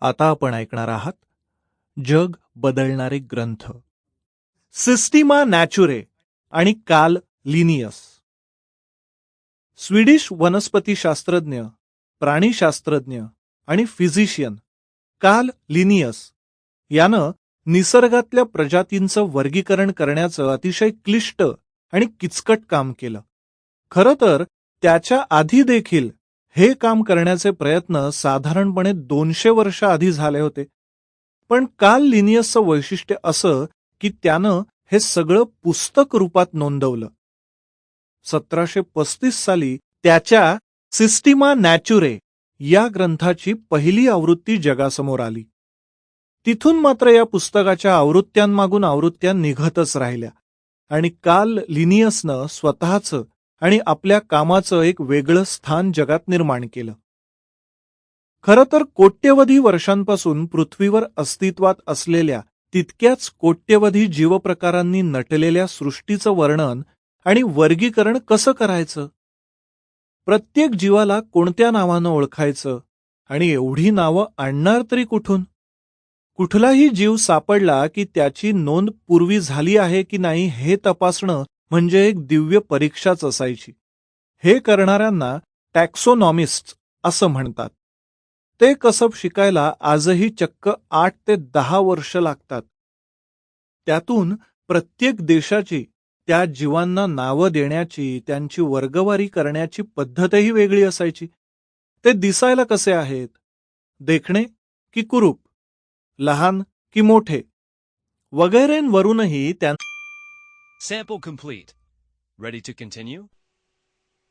आता आपण ऐकणार आहात जग बदलणारे ग्रंथ. सिस्टिमा नॅचुरे आणि काल लिनियस. स्वीडिश वनस्पतीशास्त्रज्ञ प्राणीशास्त्रज्ञ आणि फिजिशियन काल लिनियस यानं निसर्गातल्या प्रजातींचं वर्गीकरण करण्याचं अतिशय क्लिष्ट आणि किचकट काम केलं. खरं तर त्याच्या आधी देखील हे काम करण्याचे प्रयत्न साधारणपणे दोनशे वर्ष आधी झाले होते. पण काल लिनियसचं वैशिष्ट्य असं की त्यानं हे सगळं पुस्तक रूपात नोंदवलं. सतराशे पस्तीस साली त्याच्या सिस्टिमा नॅचुरे या ग्रंथाची पहिली आवृत्ती जगासमोर आली. तिथून मात्र या पुस्तकाच्या आवृत्त्यांमागून आवृत्त्या निघतच राहिल्या. आणि काल लिनियसनं स्वतःचं आणि आपल्या कामाचं एक वेगळं स्थान जगात निर्माण केलं. खरं तर कोट्यवधी वर्षांपासून पृथ्वीवर अस्तित्वात असलेल्या तितक्याच कोट्यवधी जीवप्रकारांनी नटलेल्या सृष्टीचं वर्णन आणि वर्गीकरण कसं करायचं? प्रत्येक जीवाला कोणत्या नावानं ओळखायचं? आणि एवढी नावं आणणार तरी कुठून? कुठलाही जीव सापडला की त्याची नोंद पूर्वी झाली आहे की नाही हे तपासणं म्हणजे एक दिव्य परीक्षाच असायची. हे करणाऱ्यांना टॅक्सोनॉमिस्ट असं म्हणतात. ते कसब शिकायला आजही चक्क आठ ते दहा वर्ष लागतात. त्यातून प्रत्येक देशाची त्या जीवांना नावं देण्याची त्यांची वर्गवारी करण्याची पद्धतही वेगळी असायची. ते दिसायला कसे आहेत? देखणे की कुरूप? लहान की मोठे. वगैरेंवरूनही त्यांना सेपो कंप्लीट रेडी टू कंटिन्यू